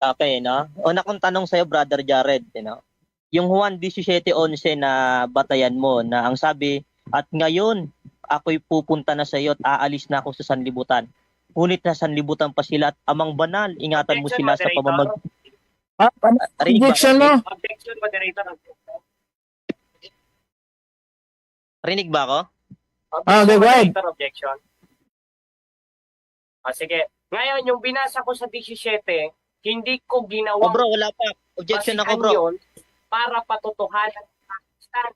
Okay, no? Una kong tanong sa'yo, Brother Jared, you know? Yung Juan 17.11 na batayan mo na ang sabi, at ngayon, ako'y pupunta na sa iyo at aalis na ako sa sanlibutan. Ngunit sa sanlibutan pa sila at amang banal, ingatan mo Objection, sila sa pamamag... Ah, ano, objection mo? Objection, moderator. Rinig ba ako? Ah, okay, go ahead. Moderator, objection. Ah, sige. Ngayon, yung binasa ko sa 17, hindi ko Oh, ginawang bro, wala pa. Objection ako, bro. yun para patutuhanan ng Pakistan.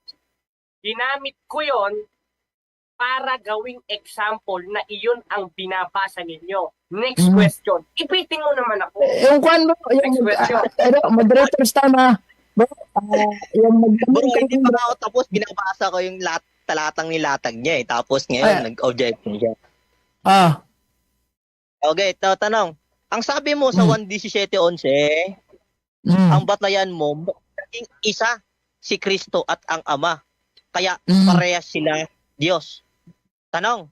Ginamit ko yon para gawing example na iyon ang binabasa ninyo. Next Mhm. question. Ipitin mo naman ako. Yung kwan mo, Next yung question. uh, ano, moderator's tama. Bro, ah, yung Bro, magtanong hindi pa ako tapos. Binabasa ko yung lat talatang nilatag niya eh. Tapos ngayon, Ah. nag-objection siya. Ah, Okay, ito, tanong. Ang sabi mo sa Hmm. 1.17.11, mm, ang batayan mo, naging isa si Kristo at ang Ama. Kaya mm, parehas sila Diyos. Tanong,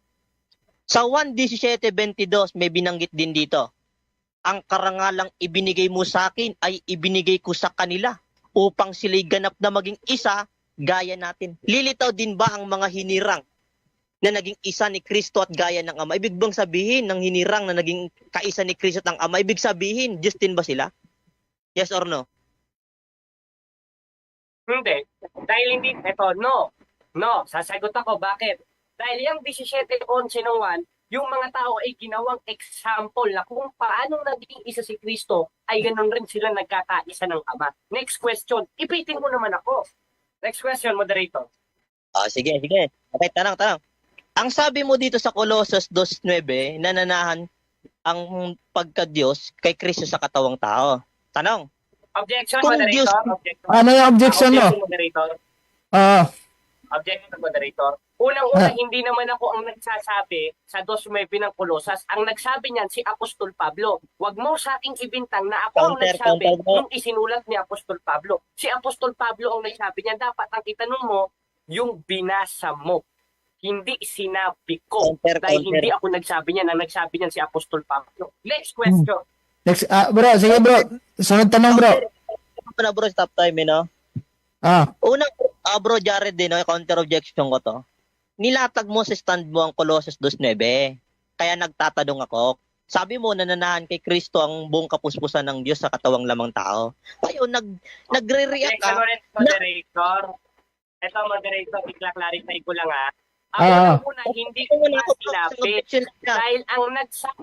sa 1.17.22 may binanggit din dito, ang karangalang ibinigay mo sa akin ay ibinigay ko sa kanila upang sila'y ganap na maging isa gaya natin. Lilitaw din ba ang mga hinirang na naging isa ni Kristo at gaya ng Ama? Ibig bang sabihin ng hinirang na naging kaisa ni Kristo at ang Ama? Ibig sabihin, din ba sila? Yes or no? Hindi. Dahil hindi, eto, no. No, sasagot ako. Bakit? Dahil yung 17-11 ng 1, yung mga tao ay ginawang example na kung paano naging isa si Kristo, ay ganun rin sila nagkakaisa ng Ama. Next question. Ipitin mo naman ako. Next question, moderator. Ah, sige, sige. Okay, tanong, tanong. Ang sabi mo dito sa Colossus 2.9, nananahan ang pagka-Diyos kay Kristo sa katawang tao. Tanong, Objection, Kung moderator. Diyos- Objection. ano yung objection mo? Objection, moderator. Ah, Objection, moderator. Unang-una, Ah. hindi naman ako ang nagsasabi sa 2.9 ng Kolosas. Ang nagsabi niyan si Apostol Pablo. Huwag mo sa aking ibintang na ako ang Counter, nagsabi counter mo. nung isinulat ni Apostol Pablo. Si Apostol Pablo ang nagsabi niyan. Dapat ang itanong mo, yung binasa mo. Hindi sinabi ko. counter, Dahil counter. hindi ako nagsabi niyan. Ang nagsabi niyan si Apostol Pablo. Next question. next, ah, bro, sige bro. Sunod tanong bro. Ano na bro, stop time, eh, no? Ah, Una, ah, bro, Jared din, no? counter objection ko to. Nilatag mo sa stand mo ang Colossus 2.9. Kaya nagtatanong ako, sabi mo nananahan kay Kristo ang buong kapuspusan ng Diyos sa katawang lamang tao. Ayaw, nag, nagre-react ka. ulit, moderator. Ito, moderator, i-clarify ko lang ha. Ako Ah. muna, hindi ko na na ako, sinabi. objection na. Dahil ang nagsabi,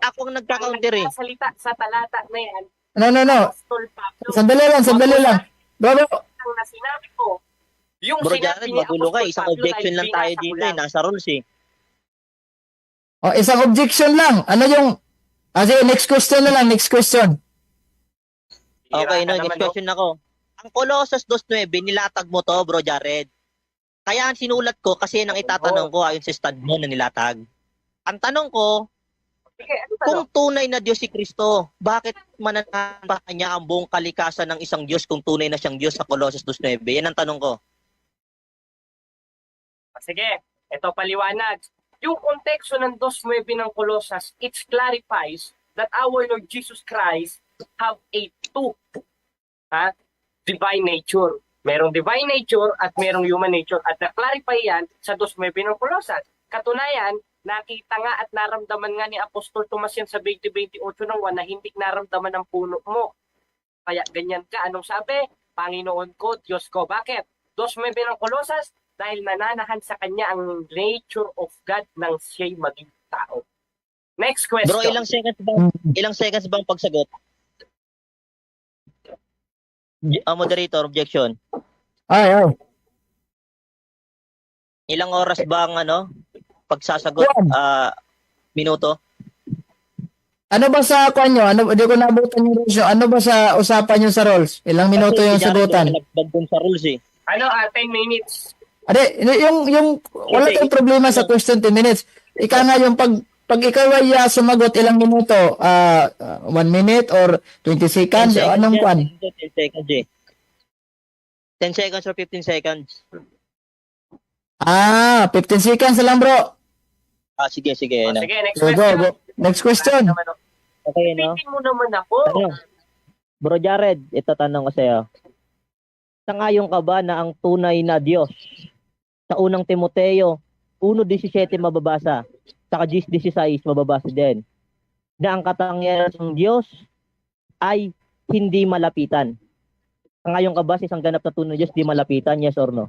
Ako ang nagka-counter eh. nagsasalita sa talata na yan, no, no, no. Apostol Pablo. Sandali lang, sandali lang. Bro, Ang na sinabi ko, yung Bro, sinabi Jared, ni magulo ka. Apostol Isang Pablo objection ay lang tayo binasa ko dito eh. lang. Nasa rules eh. oh, isang objection lang. Ano yung, ah, sige, next question na lang, next question. Okay, no, ka next naman, question ako. Ang Colossus 2.9, nilatag mo to, bro, Jared. Kaya ang sinulat ko kasi nang itatanong ko ayon sa stand mo na nilatag. Ang tanong ko, Sige, ano kung tunay na Diyos si Kristo, bakit mananahan pa niya ang buong kalikasan ng isang Diyos kung tunay na siyang Diyos sa Colossus 2.9? Yan ang tanong ko. Sige, ito paliwanag. Yung konteksto ng 2.9 ng Colossus, it clarifies that our Lord Jesus Christ have a two ha, divine nature. Merong divine nature at merong human nature. At na-clarify yan sa 2.9 ng Colossus. Katunayan, nakita nga at naramdaman nga ni Apostol Tomas yan sa 20-28 ng 1 na hindi naramdaman ng puno mo. Kaya ganyan ka. Anong sabi? Panginoon ko, Diyos ko. Bakit? 2.9 ng Colossus, dahil nananahan sa kanya ang nature of God nang siya'y maging tao. Next question. Bro, ilang seconds bang, ilang seconds bang pagsagot? Ah, moderator, objection. Ay, ay. Ilang oras ba ang ano, pagsasagot? Ah, minuto? Ano ba sa kwan nyo? Ano, di ko nabutan yung rules nyo. Ano ba sa usapan nyo sa rules? Ilang minuto yung sagutan? nagbagbag dun sa rules eh. Ano, ah, 10 minutes. Ade, yung, yung, wala tayong problema sa question 10 minutes. Ika nga yung pag, pag ikaw ay ah, sumagot ilang minuto, ah, 1 minute or 20 seconds, o anong yan. kwan? 10 seconds eh. 10 seconds or 15 seconds. Ah, 15 seconds lang bro. Ah, sige, sige. Oh, Ano. sige, next Go, go, question. go. Next question. Okay, no? Pitin mo naman ako. Ano? Bro Jared, ito tanong ko sa'yo. Sangayon ka ba na ang tunay na Diyos sa unang Timoteo 1.17 mababasa, saka 10.16 mababasa din, na ang katangian ng Diyos ay hindi malapitan. Sangayon ka ba sa isang ganap na tunay na Diyos di malapitan, yes or no?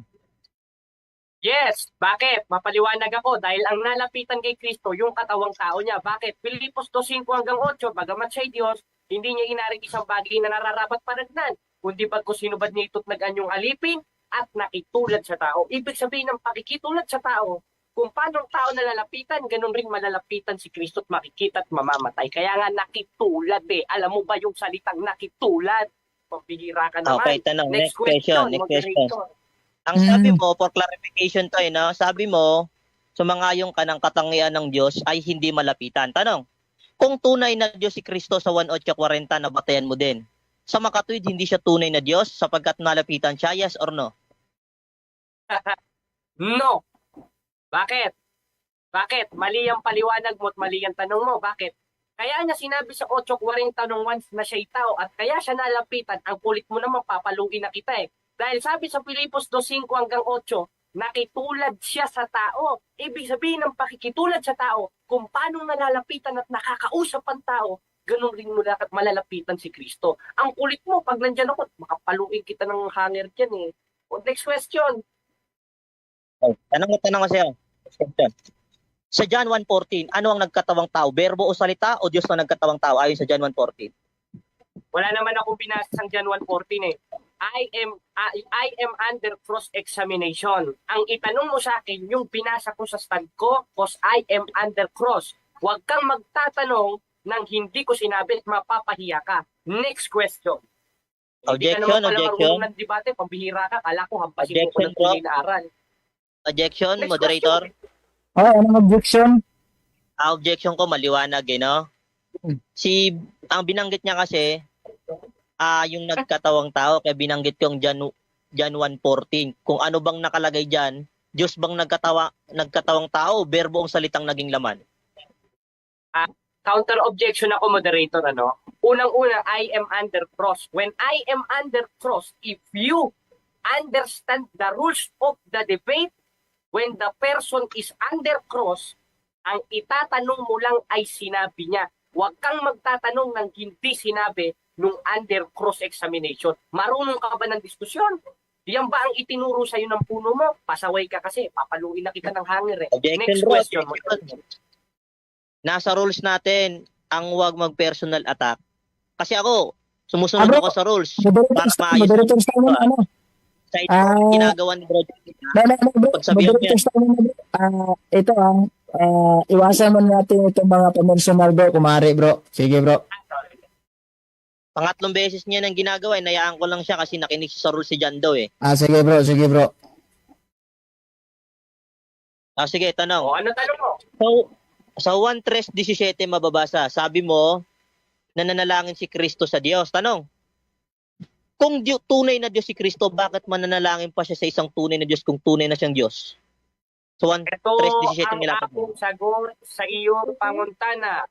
Yes. Bakit? Mapaliwanag ako dahil ang nalapitan kay Kristo yung katawang tao niya. Bakit? Pilipos 2.5 hanggang 8, bagamat siya'y Diyos, hindi niya inaring isang bagay na nararapat paragnan, kundi pag sinubad niya ito't nag-anyong alipin at nakitulad sa tao. Ibig sabihin ng pakikitulad sa tao, kung paano ang tao nalalapitan, ganun rin malalapitan si Kristo at makikita at mamamatay. Kaya nga nakitulad eh. Alam mo ba yung salitang nakitulad? Pambihira ka naman. Okay, tanong. Next, Next question. question, Next question. Ang sabi Mm. mo, for clarification to, eh, no? sabi mo, sumangayon ka ng katangian ng Diyos ay hindi malapitan. Tanong, kung tunay na Diyos si Kristo sa 1.840, nabatayan mo din. Sa makatuwid, hindi siya tunay na Diyos sapagkat nalapitan siya, yes or no? No. Bakit? Bakit? Mali ang paliwanag mo at mali ang tanong mo. Bakit? Kaya niya sinabi sa 8.40 nung once na siya'y tao at kaya siya nalapitan, ang kulit mo naman papaluin na kita eh. Dahil sabi sa Pilipos 2.5 hanggang 8, nakitulad siya sa tao. Ibig sabihin ng pakikitulad sa tao, kung paano nalalapitan at nakakausap ang tao, ganun rin mo dapat malalapitan si Kristo. Ang kulit mo, pag nandyan ako, makapaluin kita ng hanger dyan eh. O, next question. Oh, tanong ko, tanong ko sa'yo. Sa John 1.14, ano ang nagkatawang tao? Verbo o salita o Diyos na nagkatawang tao ayon sa John 1.14? Wala naman akong binasa sa Jan 1.14 eh. I am I, I am under cross examination. Ang itanong mo sa akin yung binasa ko sa stand ko, cause I am under cross. Huwag kang magtatanong nang hindi ko sinabi at mapapahiya ka. Next question. Hindi ka Objection, naman pala objection. marunong ng debate, pambihira ka. Kala ko hampasin mo ko Objection ng tunay na aral. Objection, Next moderator. question. Oh, anong objection? Ah, objection ko maliwanag eh, no? Hmm. Si ang binanggit niya kasi ah yung nagkatawang tao kaya binanggit ko yung Jan Jan 1:14. Kung ano bang nakalagay diyan, Diyos bang nagkatawa nagkatawang tao, verbo ang salitang naging laman. counter objection ako moderator ano unang-una I am under cross when I am under cross if you understand the rules of the debate when the person is under cross ang itatanong mo lang ay sinabi niya huwag kang magtatanong ng hindi sinabi nung under cross examination marunong ka ba ng diskusyon Diyan ba ang itinuro sa'yo ng puno mo? Pasaway ka kasi, papaluin na kita ng hangir eh. Objection, Next question. Objection. Nasa rules natin ang huwag mag-personal attack. Kasi ako, sumusunod Ah, bro. ako sa rules. Moderator, Para maayos moderator style, ano? Ito, Ah. ginagawa ni bro. Pagsabihan niya. Ah, ito ang ah, iwasan mo natin itong mga personal bro, kumari bro. Sige bro. Pangatlong beses niya nang ginagawa, eh, nayaan ko lang siya kasi nakinig sa rules si Jan daw eh. Ah, sige bro, sige bro. Ah, sige, tanong. O, ano tanong mo? So, sa 1 3 17 mababasa, sabi mo, nananalangin si Kristo sa Diyos. Tanong, kung di, tunay na Diyos si Kristo, bakit mananalangin pa siya sa isang tunay na Diyos kung tunay na siyang Diyos? So, 1, Ito 3.17 ang mo. aking sagot sa iyong panguntana.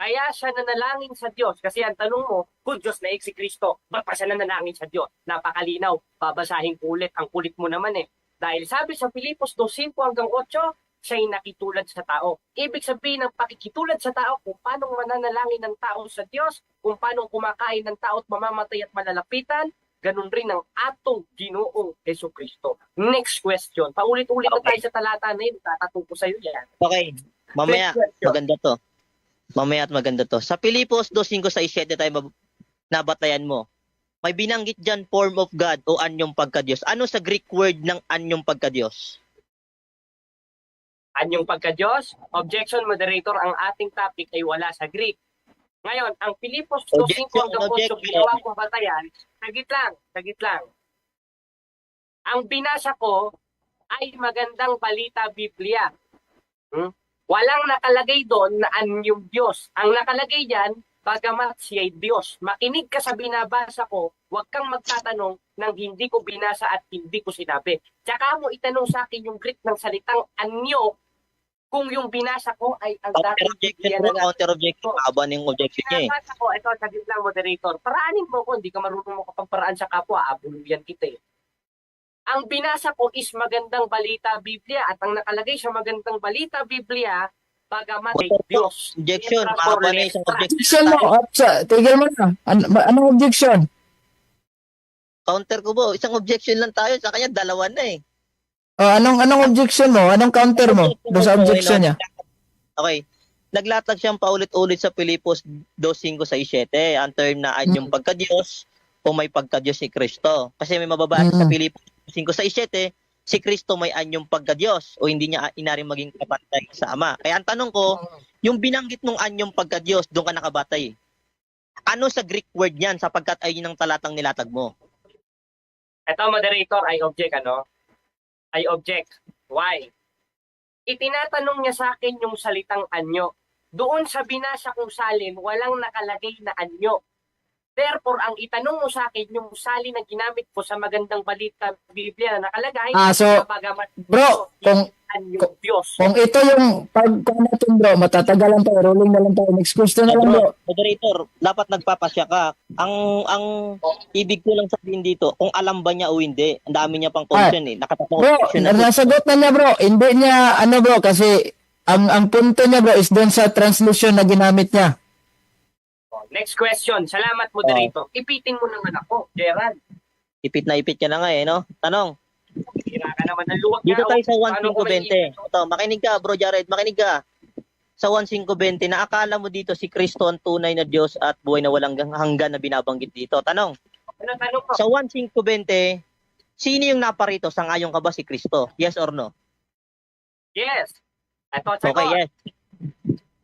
Kaya siya nanalangin sa Diyos. Kasi ang tanong mo, kung Diyos na si Kristo, ba't pa siya nanalangin sa Diyos? Napakalinaw. Babasahin ko ulit. Ang kulit mo naman eh. Dahil sabi sa Filipos 2.5 hanggang 8, siya'y nakitulad sa tao. Ibig sabihin ng pakikitulad sa tao kung paano mananalangin ng tao sa Diyos, kung paano kumakain ng tao at mamamatay at malalapitan, ganun rin ang atong ginoong Yeso Kristo. Next question. Paulit-ulit na tayo sa talata na yun. Tatatong ko sa'yo yan. Okay, mamaya, maganda to. Mamaya at maganda to. Sa Pilipos 2.5 sa 7 tayo nabatayan mo. May binanggit dyan form of God o anyong pagka-Diyos. Ano sa Greek word ng anyong pagka-Diyos? Anyong pagka-Diyos, objection moderator, ang ating topic ay wala sa Greek. Ngayon, ang Pilipos 2.5 Objection, hanggang 8 objection. ginawa kong batayan, sagit lang, sagit lang. Ang binasa ko ay magandang balita Biblia. Hmm? Walang nakalagay doon na anyong Diyos. Ang nakalagay diyan, bagamat siya'y Diyos. Makinig ka sa binabasa ko, huwag kang magtatanong ng hindi ko binasa at hindi ko sinabi. Tsaka mo itanong sa akin yung Greek ng salitang anyo kung yung binasa ko ay ang Counter dating objection na counter objection. Mahaba na yung objection niya eh. Binasa ko, ito, sabi lang, moderator, paraanin mo ko, hindi ka marunong mo kapag paraan sa kapwa, abuluyan kita eh. Ang binasa ko is magandang balita Biblia at ang nakalagay sa magandang balita Biblia, bagamat ay Diyos. Objection, for na isang extra. objection. Objection mo. Sa- tigil mo na. An- ba- anong objection? Counter ko bro, isang objection lang tayo. Sa kanya, dalawa na eh. Oh, anong anong objection mo? Anong counter mo do sa objection niya? Okay. Naglatag siyang paulit-ulit sa Pilipos 2.5 sa 7. Ang term na ay yung Mm. pagka-Diyos o may pagka-Diyos si Kristo. Kasi may mababasa sa Mm. Pilipos 5 sa 7, si Kristo may anyong pagka-Diyos o hindi niya inaring maging kapantay sa Ama. Kaya ang tanong ko, yung binanggit mong anyong pagka-Diyos, doon ka nakabatay. Ano sa Greek word niyan sapagkat ay yun ang talatang nilatag mo? Ito, moderator, I object, ano? I object. Why? Itinatanong niya sa akin yung salitang anyo. Doon sa binasa kong salin, walang nakalagay na anyo. Therefore, ang itanong mo sa akin, yung salin na ginamit ko sa magandang balita Biblia na nakalagay, Ah, so, bagamat bro, kung anyo Diyos. kung ito yung pag kung natin bro, matatagalan tayo, rolling na lang tayo. Next question na lang bro. Moderator, dapat nagpapasya ka. Ang ang ibig ko lang sabihin dito, kung alam ba niya o hindi, ang dami niya pang question eh. Nakatatlong Bro, na. nasagot na niya bro. Hindi niya, ano bro, kasi ang ang punto niya bro is doon sa translation na ginamit niya. Next question. Salamat, moderator. Ipitin mo naman ako, Gerald. Ipit na ipit ka na nga eh, no? Tanong, Hira ka naman ng luwag dito nga, tayo sa oh. Paano ko may 1520. Ito, makinig ka bro Jared, makinig ka. Sa 1520, na akala mo dito si Kristo ang tunay na Diyos at buhay na walang hanggan na binabanggit dito. Tanong, Ano tanong ko? sa 1520, sino yung naparito? Sangayon ka ba si Kristo? Yes or no? Yes. Ito, sagot. Okay, yes.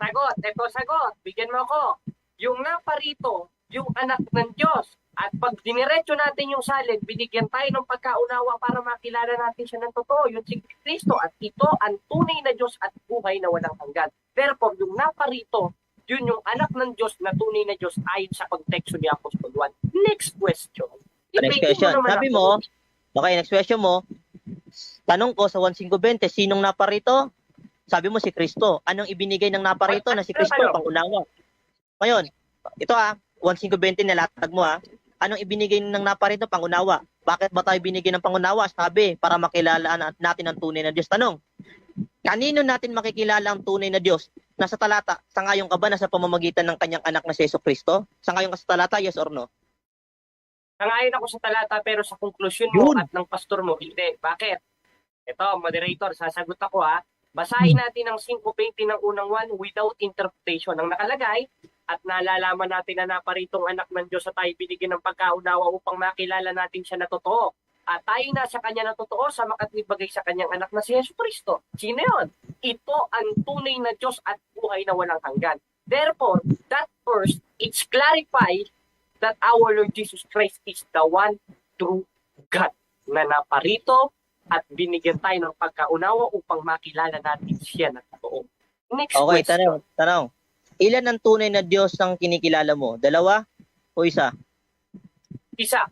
Sagot. Ito, sagot. Bigyan mo ako. Yung naparito, yung anak ng Diyos. At pag diniretso natin yung salin, binigyan tayo ng pagkaunawa para makilala natin siya ng totoo. Yung si Kristo. At ito ang tunay na Diyos at buhay na walang hanggan. Therefore, yung naparito, yun yung anak ng Diyos na tunay na Diyos ayon sa konteksto ni Apostol Juan. Next question. Next question. naman Sabi ako. mo, okay, next question mo, tanong ko sa 1520, sinong naparito? Sabi mo si Kristo. Anong ibinigay ng naparito na si Kristo? Ano? Pangunawa. Ngayon, ito ah, 1520 nalatag mo ah. Anong ibinigay ng naparito? Pangunawa. Bakit ba tayo binigyan ng pangunawa? Sabi, para makilala na- natin ang tunay na Diyos. Tanong, kanino natin makikilala ang tunay na Diyos? Nasa talata, sangayon ka ba nasa pamamagitan ng kanyang anak na si Yeso Kristo? Sangayon ka sa talata, yes or no? Nangayon ako sa talata pero sa konklusyon Yun. mo at ng pastor mo, hindi. Bakit? Ito, moderator, sasagot ako ha. Basahin natin ang 5.20 ng unang one without interpretation. Ang nakalagay at nalalaman natin na naparitong anak ng Diyos sa tayo binigyan ng pagkaunawa upang makilala natin siya na totoo. At tayo na sa kanya na totoo sa makatlibagay sa kanyang anak na si Yesu Kristo. Sino yun? Ito ang tunay na Diyos at buhay na walang hanggan. Therefore, that first, it's clarified that our Lord Jesus Christ is the one true God na naparito at binigyan tayo ng pagkaunawa upang makilala natin siya na totoo. Next Okay, question. tanong, tanong. Ilan ang tunay na Diyos ang kinikilala mo? Dalawa o isa? Isa,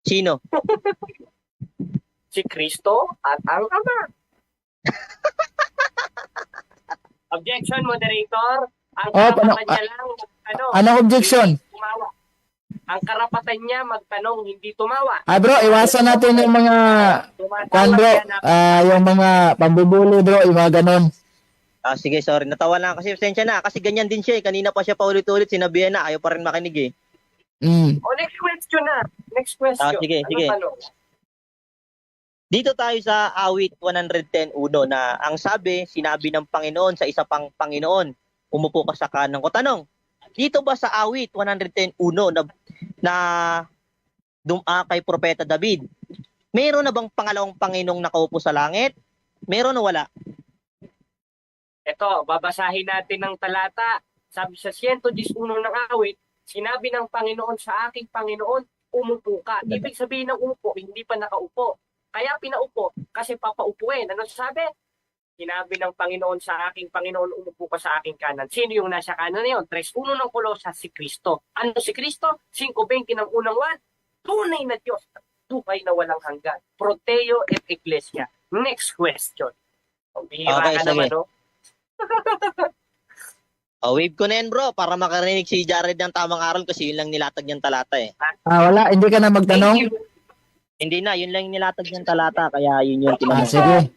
Sino? si Kristo at ang Ama. Objection, moderator. Ang Oh, karapatan ano- niya lang, ano, Anong objection? tumawa. Ang karapatan niya magtanong, hindi tumawa. Ah bro, iwasan natin yung mga Tumatawa kan bro, ah yung mga pambubuli bro, yung mga ganon. Ah, sige, sorry. Natawa lang kasi pasensya na. Kasi ganyan din siya eh. Kanina pa siya paulit-ulit. Sinabihan na. Ayaw pa rin makinig eh. Mm. O, next question na. Next question. Ah, sige, Ano sige. tanong? Dito tayo sa awit 110.1 na ang sabi, sinabi ng Panginoon sa isa pang Panginoon, umupo ka sa kanang ko. Tanong, dito ba sa awit 110.1 na, na dum ah, kay Propeta David, meron na bang pangalawang Panginoong nakaupo sa langit? Meron o wala? Ito, babasahin natin ng talata. Sabi sa 111 ng awit, sinabi ng Panginoon sa aking Panginoon, umupo ka. Ibig sabihin ng umupo, hindi pa nakaupo. Kaya pinaupo kasi papaupuin. Ano sabi? Sinabi ng Panginoon sa aking Panginoon, umupo ka sa aking kanan. Sino yung nasa kanan na yun? 3.1 ng Kolosas, si Kristo. Ano si Kristo? 5.20 ng unang one. Tunay na Diyos at buhay na walang hanggan. Proteo et Ecclesia. Next question. Bihira Okay, ka sige. naman, no? O, wave ko na yan bro, para makarinig si Jared ng tamang aral kasi yun lang nilatag niyang talata eh. Ah, wala, hindi ka na magtanong? Hindi na, yun lang nilatag niyang talata, kaya yun yung Ah, sige.